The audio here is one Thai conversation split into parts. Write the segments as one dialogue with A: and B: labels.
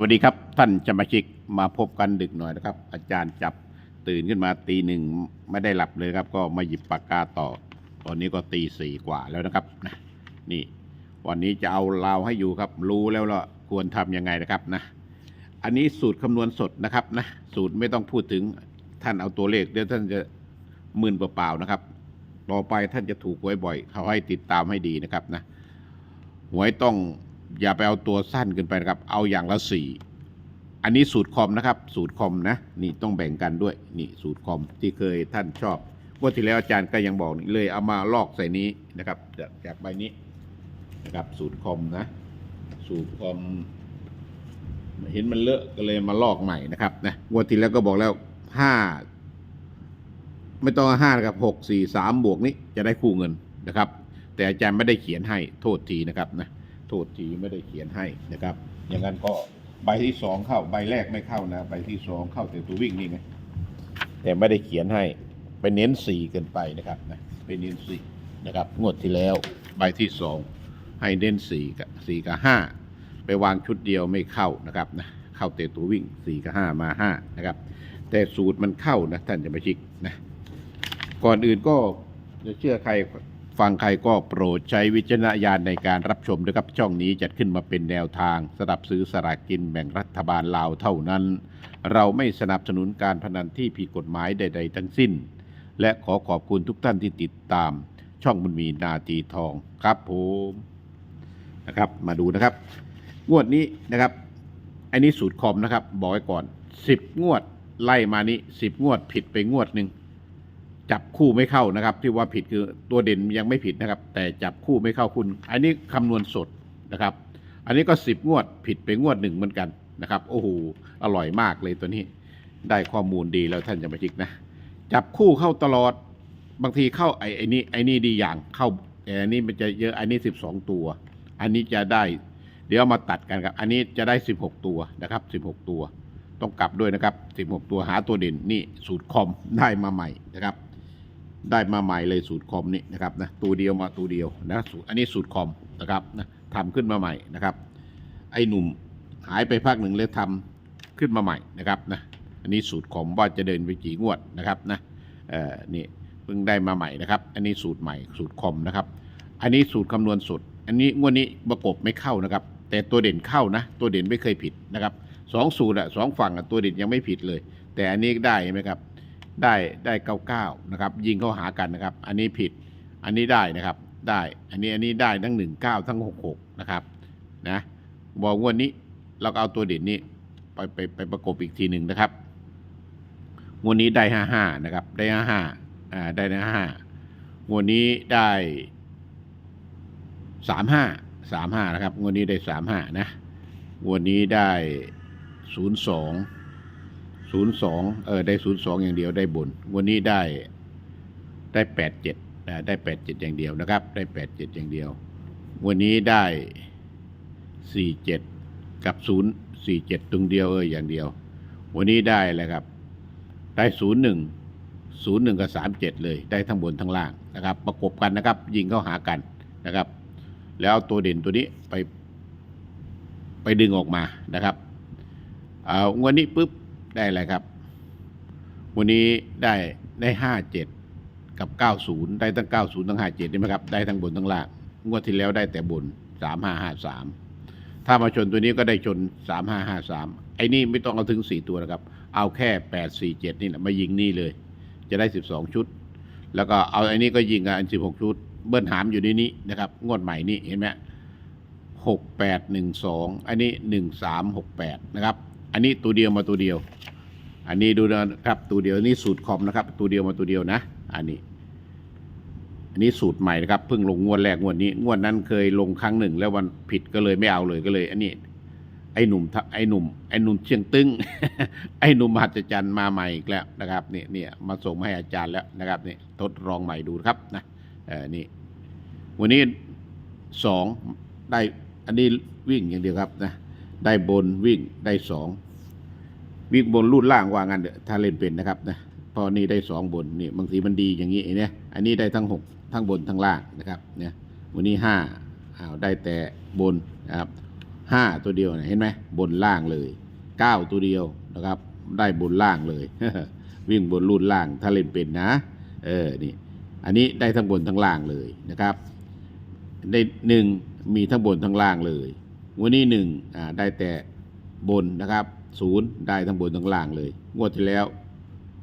A: สวัสดีครับ ท่านสมาชิกมาพบกันดึกหน่อยนะครับ อาจารย์จับตื่นขึ้นมาตีหนึ่งไม่ได้หลับเลยครับ ก็มาหยิบปากกาต่อ ตอนนี้ก็ตีสี่กว่าแล้วนะครับนะนี่ วันนี้จะเอาลาวให้อยู่ครับ รู้แล้วว่าควรทำยังไงนะครับนะ อันนี้สูตรคำนวณสดนะครับนะสูตรไม่ต้องพูดถึงท่านเอาตัวเลขเดี๋ยวท่านจะมึนเปล่าๆนะครับต่อไปท่านจะถูกหวยบ่อยเขาให้ติดตามให้ดีนะครับนะหวยต้อง อย่าไปเอาตัวสั้นเกินไปนะครับ เอาอย่างละสี่อันนี้สูตรคอมนะครับ สูตรคอมนะ นี่ต้องแบ่งกันด้วย นี่สูตรคอมที่เคยท่านชอบว่าที่แล้วอาจารย์ก็ยังบอกเลยเอามาลอกใส่นี้นะครับ จากจากใบนี้นะครับ สูตรคอมนะ สูตรคอมเห็นมันเลอะก็เลยมาลอกใหม่นะครับนะงวดที่แล้วก็บอกแล้วห้าไม่ต้องห้านะครับหกสี่สามบวกนี้จะได้คู่เงินนะครับ แต่อาจารย์ไม่ได้เขียนให้โทษทีนะครับนะ โทษทีไม่ได้เขียนให้นะครับ อย่างนั้นก็ใบที่สองเข้าใบแรกไม่เข้านะ ใบที่สองเข้าแต่ตัววิ่งนี่ไงแต่ไม่ได้เขียนให้ไปเน้นสี่เกินไปนะครับนะไปเน้นสี่นะครับ งวดที่แล้วใบที่สองให้เน้นสี่กับสี่กับห้าไปวางชุดเดียวไม่เข้านะครับนะเข้าแต่ตัววิ่งสี่กับห้ามาห้านะครับ แต่สูตรมันเข้านะท่านจะไปชิกนะก่อนอื่นก็จะเชื่อใคร ฟังใครก็โปรดใช้วิจารณญาณในการรับชมนะครับช่องนี้จัดขึ้นมาเป็นแนวทางสำหรับซื้อสลากกินแบ่งรัฐบาลลาวเท่านั้น เราไม่สนับสนุนการพนันที่ผิดกฎหมายใด ๆ ทั้งสิ้น และขอขอบคุณทุกท่านที่ติดตาม ช่องบุญมีนาทีทองครับผมนะครับมาดูนะครับ งวดนี้นะครับ อันนี้สูตรคอมนะครับ บอกไว้ก่อน 10 งวดไล่มานี้ 10 งวดผิดไปงวดหนึ่ง จับคู่ไม่เข้านะครับ ที่ว่าผิดคือตัวเด่นยังไม่ผิดนะครับ แต่จับคู่ไม่เข้าคุณ อันนี้คำนวณสดนะครับ อันนี้ก็สิบงวดผิดไปงวดหนึ่งเหมือนกันนะครับโอ้โหอร่อยมากเลยตัวนี้ ได้ข้อมูลดีแล้วท่านจะมาชิกนะ จับคู่เข้าตลอดบางทีเข้าไอ้ไอ้นี่ไอ้นี่ดีอย่างเข้าแต่อันนี้มันจะเยอะอันนี้สิบสองตัว อันนี้จะได้ เดี๋ยวมาตัดกันครับ อันนี้จะได้สิบหกตัวนะครับสิบหกตัว ต้องกลับด้วยนะครับสิบหกตัวหาตัวเด่นนี่สูตรคอมได้มาใหม่นะครับ ได้มาใหม่เลยสูตรคอมนี่นะครับนะตัวเดียวมาตัวเดียวนะสูตรอันนี้สูตรคอมนะครับนะทำขึ้นมาใหม่นะครับ ไอ้หนุ่มหายไปพักหนึ่งเลยทำขึ้นมาใหม่นะครับนะอันนี้สูตรคอมว่าจะเดินไปกี่งวดนะครับนะเอ่อนี่เพิ่งได้มาใหม่นะครับ อันนี้สูตรใหม่สูตรคอมนะครับ อันนี้สูตรคำนวณสุด อันนี้งวดนี้ประกบไม่เข้านะครับ แต่ตัวเด่นเข้านะ ตัวเด่นไม่เคยผิดนะครับสองสูตรอะสองฝั่งอะตัวเด่นยังไม่ผิดเลย แต่อันนี้ได้ไหมครับ ได้ได้เก้าเก้านะครับ ยิงเข้าหากันนะครับ อันนี้ผิดอันนี้ได้นะครับได้ อันนี้อันนี้ได้ทั้งหนึ่งเก้าทั้งหกหกนะครับนะบอกงวันนี้เราก็เอาตัวเด่นนี้ไปไปไปประกบอีกทีหนึ่งนะครับงวดนี้ได้ห้าห้านะครับ ได้ห้าห้าอ่าได้ห้าห้างวดนี้ได้สามห้าสามห้านะครับงวดนี้ได้สามห้านะงวดนี้ได้ศูนย์สอง ศูนย์สองเออได้ศูนย์สองอย่างเดียวได้บนวันนี้ได้ได้แปดเจ็ดได้แปดเจ็ดอย่างเดียวนะครับ ได้แปดเจ็ดอย่างเดียว วันนี้ได้สี่เจ็ดกับศูนย์สี่เจ็ดตรงเดียวเอออย่างเดียว วันนี้ได้อะไรครับ ได้ศูนย์หนึ่งศูนย์หนึ่งกับสามเจ็ดเลย ได้ทั้งบนทั้งล่างนะครับ ประกบกันนะครับ ยิงเข้าหากันนะครับ แล้วตัวเด่นตัวนี้ไปไปดึงออกมานะครับเอาวันนี้ปุ๊บ ได้อะไรครับ วันนี้ได้ได้ห้าเจ็ดกับเก้าศูนย์ได้ทั้งเก้าศูนย์ทั้งห้าเจ็ดใช่ไหมครับ ได้ทั้งบนทั้งล่างงวดที่แล้วได้แต่บนสามห้าห้าสามถ้ามาชนตัวนี้ก็ได้ชนสามห้าห้าสามไอ้นี่ไม่ต้องเอาถึงสี่ตัวนะครับ เอาแค่แปดสี่เจ็ดนี่แหละมายิงนี่เลย จะได้สิบสองชุด แล้วก็เอาไอ้นี่ก็ยิงกันสิบหกชุด เบิ้ลหามอยู่ในนี้นะครับ งวดใหม่นี่เห็นไหมหกแปดหนึ่งสองอันนี้หนึ่งสามหกแปดนะครับ อันนี้ตัวเดียวมาตัวเดียว อันนี้ดูนะครับตัวเดียวนี่สูตรคอมนะครับ ตัวเดียวมาตัวเดียวนะ อันนี้ อันนี้สูตรใหม่นะครับเพิ่งลงงวดแรกงวดนี้ งวดนั้นเคยลงครั้งหนึ่ง แล้ววันผิดก็เลยไม่เอาเลยก็เลย อันนี้ ไอ้หนุ่มไอ้หนุ่ม ไอ้หนุ่มเชียงตึ้งไอ้หนุ่มมหัศจรรย์มาใหม่อีกแล้วนะครับเนี่ยเนี่ยมาส่งมาให้อาจารย์แล้วนะครับนี่ทดลองใหม่ดูครับนะเออนี่ วันนี้สองได้อันนี้วิ่งอย่างเดียวครับนะได้บนวิ่งได้สอง วิ่งบนรูดล่างว่างั้นเถอะถ้าเล่นเป็นนะครับนะพอนี่ได้สองบนนี่บางทีมันดีอย่างนี้เนี่ยอันนี้ได้ทั้งหกทั้งบนทั้งล่างนะครับเนี่ยวันนี้ห้าอ้าวได้แต่บนนะครับห้าตัวเดียวเห็นไหมบนล่างเลยเก้าตัวเดียวนะครับ ได้บนล่างเลย วิ่งบนรูดล่างถ้าเล่นเป็นนะ เออนี่อันนี้ได้ทั้งบนทั้งล่างเลยนะครับ ได้หนึ่งมีทั้งบนทั้งล่างเลยงวดนี้หนึ่งอ่าได้แต่บนนะครับ ศูนย์ได้ทั้งบนทั้งล่างเลย งวดที่แล้ว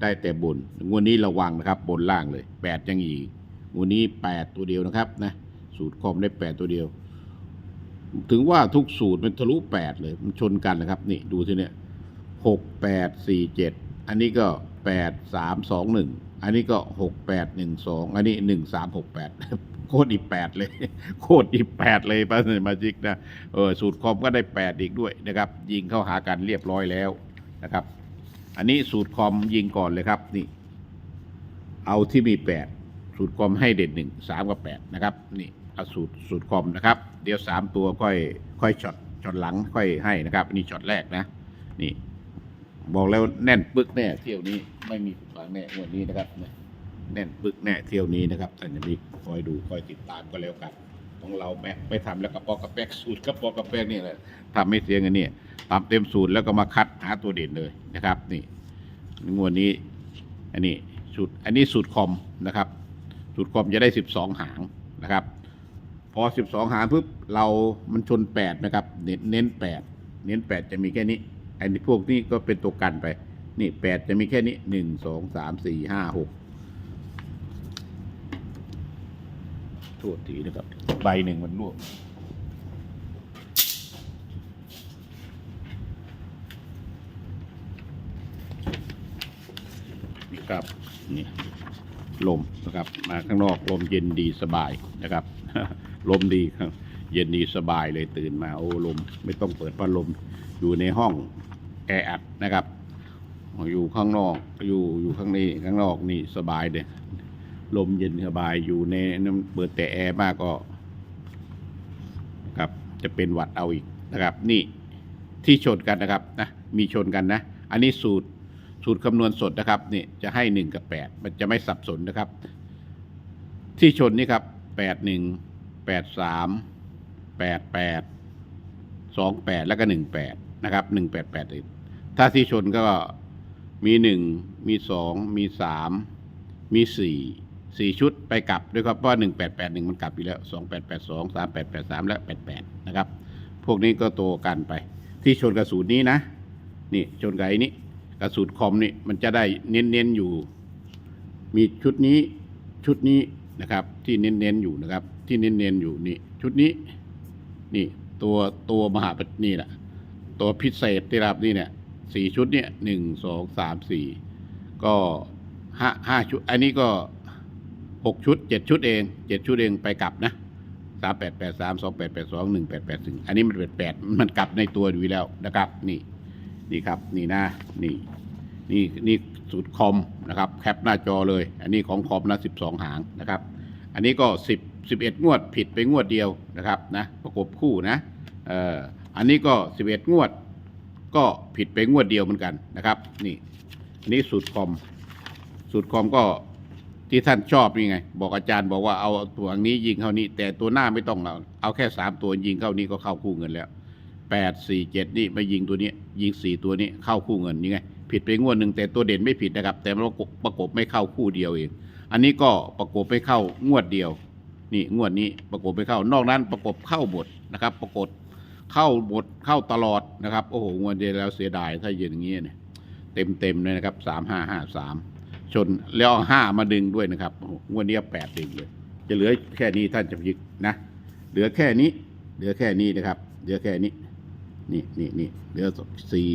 A: ได้แต่บน งวดนี้ระวังนะครับ บนล่างเลยแปดยังอีกงวดนี้แปดตัวเดียวนะครับนะสูตรคอมได้แปดตัวเดียว ถึงว่าทุกสูตรมันทะลุแปดเลย มันชนกันนะครับ นี่ดูทีเนี้ยหกแปดสี่เจ็ดอันนี้ก็แปดสามสองหนึ่งอันนี้ก็หกแปดหนึ่งสองอันนี้หนึ่งสามหกแปด โคตรอีแปดเลย โคตรอีแปดเลยป้าเนมาจิกนะเออสูตรคอมก็ได้แปดอีกด้วยนะครับ ยิงเข้าหากันเรียบร้อยแล้วนะครับ อันนี้สูตรคอมยิงก่อนเลยครับนี่ เอาที่มีแปดสูตรคอมให้เด่นหนึ่งสามกับแปดนะครับ นี่เอาสูตรสูตรคอมนะครับ เดี๋ยวสามตัวค่อยค่อยช็อตช็อตหลังค่อยให้นะครับนนี้ช็อตแรกนะ นี่ บอกแล้วแน่นปึกแน่เที่ยวนี้ไม่มีผิดหวังแน่วันนี้นะครับเนี่ย แน่นปึกแน่เที่ยวนี้นะครับท่านจะมีคอยดูคอยติดตามก็แล้วกันของเราแม็กไม่ทำแล้วกระปอกระแปกสูตรกระปอกระแปกนี่แหละทำไม่เสียเงินนี่ทำเต็มสูตรแล้วก็มาคัดหาตัวเด่นเลยนะครับ นี่งวดนี้ อันนี้สูตรอันนี้สูตรคอมนะครับสูตรคอมจะได้สิบสองหางนะครับ พอสิบสองหางปุ๊บเรามันชนแปดนะครับ เน้นเน้น8เน้นแปดจะมีแค่นี้อันนี้พวกนี้ก็เป็นตัวกันไป นี่แปดจะมีแค่นี้หนึ่งสองสามสี่ห้าหก โทษทีนะครับ ใบหนึ่งมันร่วงนี่ครับนี่ลมนะครับ มาข้างนอกลมเย็นดีสบายนะครับ ลมดีครับ เย็นดีสบายเลยตื่นมาโอ้ลม ไม่ต้องเปิดพัดลมอยู่ในห้องแออัดนะครับ อยู่ข้างนอกอยู่อยู่ข้างในข้างนอกนี่สบายเลย ลมเย็นสบายอยู่ในน้ำเปิดแต่แอร์มากก็ครับจะเป็นหวัดเอาอีกนะครับ นี่ที่ชนกันนะครับนะมีชนกันนะ อันนี้สูตรสูตรคำนวณสดนะครับนี่จะให้หนึ่งกับแปดมันจะไม่สับสนนะครับ ที่ชนนี่ครับแปดหนึ่งแปดสามแปดแปดสองแปดแล้วก็หนึ่งแปดนะครับหนึ่งแปดแปดถ้าที่ชนก็มีหนึ่งมีสองมีสามมีสี่ สี่ชุดไปกลับด้วยครับเพราะหนึ่งแปดแปดหนึ่งมันกลับอยู่แล้วสองแปดแปดสองสามแปดแปดสามและแปดแปดนะครับ พวกนี้ก็โตกันไป ที่ชนกระสูตรนี้นะ นี่ชนกับไอ้นี้กระสูตรคอมนี่มันจะได้เน้นๆอยู่ มีชุดนี้ชุดนี้นะครับ ที่เน้นๆอยู่นะครับ ที่เน้นๆอยู่นี่ชุดนี้ นี่ตัวตัวมหาปนี่แหละตัวพิเศษที่รับนี่เนี่ยสี่ชุดเนี่ยหนึ่งสองสามสี่ก็ห้าห้าชุด อันนี้ก็ หกชุดเจ็ดชุดเองเจ็ดชุดเองไปกลับนะสามแปดแปดสามสองแปดแปดสองหนึ่งแปดแปดถึงอันนี้มันเป็นแปดมันกลับในตัวอยู่แล้วนะครับ นี่ นี่ครับ นี่นะนี่ นี่นี่สูตรคอมนะครับ แคปหน้าจอเลย อันนี้ของคอมนะสิบสองหางนะครับ อันนี้ก็สิบสิบเอ็ดงวดผิดไปงวดเดียวนะครับนะประกบคู่นะเอ่ออันนี้ก็สิบเอ็ดงวด ก็ผิดไปงวดเดียวเหมือนกันนะครับ นี่อันนี้สูตรคอม สูตรคอมก็ ที่ท่านชอบนี่ไง บอกอาจารย์บอกว่าเอาตัวนี้ยิงเข้านี้ แต่ตัวหน้าไม่ต้องเอาเอาแค่สามตัวยิงเข้านี้ก็เข้าคู่เงินแล้วแปดสี่เจ็ดนี่ไมายิงตัวนี้ ยิงสี่ตัวนี้เข้าคู่เงินยังไงผิดไปงวดหนึ่งแต่ตัวเด่นไม่ผิดนะครับ แต่มันประกบประกบไม่เข้าคู่เดียวเอง อันนี้ก็ประกบไม่เข้างวดเดียว นี่งวดนี้ประกบไม่เข้านอกนั้นประกบเข้าหมดนะครับ ประกบเข้าหมดเข้าตลอดนะครับโอ้โหงวดเดียวแล้วเสียดายถ้ายืนอย่างนี้เนี่ยเต็มเต็มเลยนะครับสามห้าห้าสาม ชน แล้วห้ามาดึงด้วยนะครับงวดนี้แปดดึงเลย จะเหลือแค่นี้ท่านจะพิกนะ เหลือแค่นี้ เหลือแค่นี้นะครับ เหลือแค่นี้ นี่นี่นี่เหลือสี่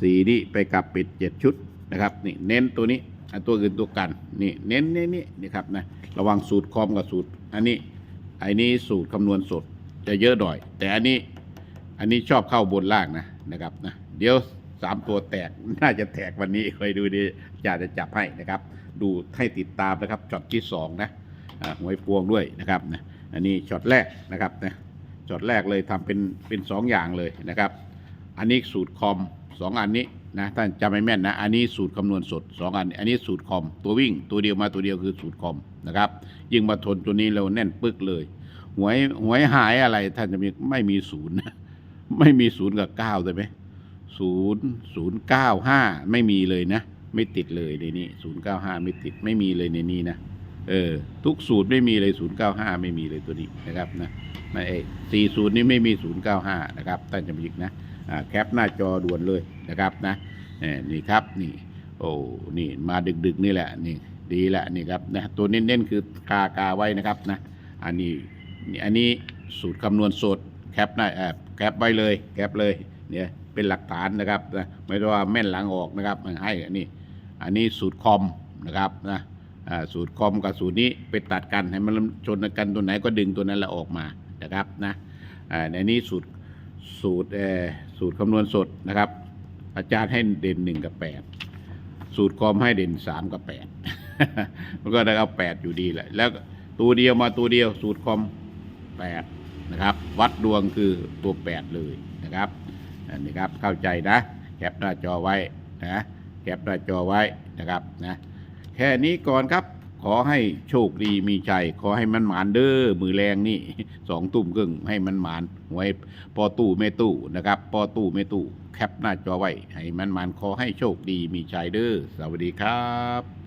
A: สี่นี่ไปกลับปิดเจ็ดชุดนะครับ นี่เน้นตัวนี้อตัวอื่นตัวกัน นี่เน้นนี่นี่นี่ครับนะ ระวังสูตรคอมกับสูตร อันนี้ไอ้นี้สูตรคำนวณสดจะเยอะหน่อย แต่อันนี้ อันนี้ชอบเข้าบนล่างนะนะครับนะ เดี๋ยว สามตัวแตกน่าจะแตกวันนี้คอยดูดิจะจะจับให้นะครับ ดูให้ติดตามนะครับช็อตที่สองนะหวยพวงด้วยนะครับนะอันนี้ช็อตแรกนะครับนะช็อตแรกเลยทำเป็นเป็นสองอย่างเลยนะครับ อันนี้สูตรคอมสองอันนี้นะท่านจำไม่แม่นนะ อันนี้สูตรคำนวณสดสองอัน อันนี้สูตรคอมตัววิ่งตัวเดียวมาตัวเดียวคือสูตรคอมนะครับยิ่งมาทนตัวนี้เราแน่นปึกเลยหวยหวยหายอะไรท่านจะมีไม่มีศูนย์นะไม่มีศูนย์กับเก้าใช่ไหม ศูนย์ศูนย์เก้าห้าไม่มีเลยนะ ไม่ติดเลยในนี้ศูนย์เก้าห้าไม่ติดไม่มีเลยในนี้นะเออทุกสูตรไม่มีเลยศูนย์เก้าห้าไม่มีเลยตัวนี้นะครับนะไม่เอสี่ศูนย์นี้ไม่มีศูนย์เก้าห้านะครับท่านจำยิกนะอ่าแคปหน้าจอด่วนเลยนะครับนะเนี่ครับนี่ โอ้นี่มาดึกๆนี่แหละนี่ดีแหละนี่ครับนะตัวเน้นๆคือกากาไว้นะครับนะอันนี้นี่อันนี้สูตรคำนวณสดแคปหน้าแอบแคปไว้เลยแคปเลยเนี่ย เป็นหลักฐานนะครับนะไม่ได้ว่าแม่นหลังออกนะครับให้อันนี้ อันนี้สูตรคอมนะครับนะสูตรคอมกับสูตรนี้ไปตัดกันให้มันชนกันตัวไหนก็ดึงตัวนั้นละออกมานะครับนะในนี้สูตรสูตรเออสูตรคำนวณสดนะครับ อาจารย์ให้เด่นหนึ่งกับแปดสูตรคอมให้เด่นสามกับแปดมันก็ได้เอาแปดอยู่ดีแหละแล้วตัวเดียวมาตัวเดียวสูตรคอมแปดนะครับ วัดดวงคือตัวแปดเลยนะครับ นนี้ครับเข้าใจนะ แคปหน้าจอไว้นะแคปหน้าจอไว้นะครับนะแค่นี้ก่อนครับ ขอให้โชคดีมีชัยขอให้มันหมานเด้อมือแรงนี่สองตุ้มครึ่งให้มันหมานหวยปอตู้ไม่ตู้นะครับปอตู้ไม่ตู้แคปหน้าจอไว้ให้มันหมานขอให้โชคดีมีชัยเด้อสวัสดีครับ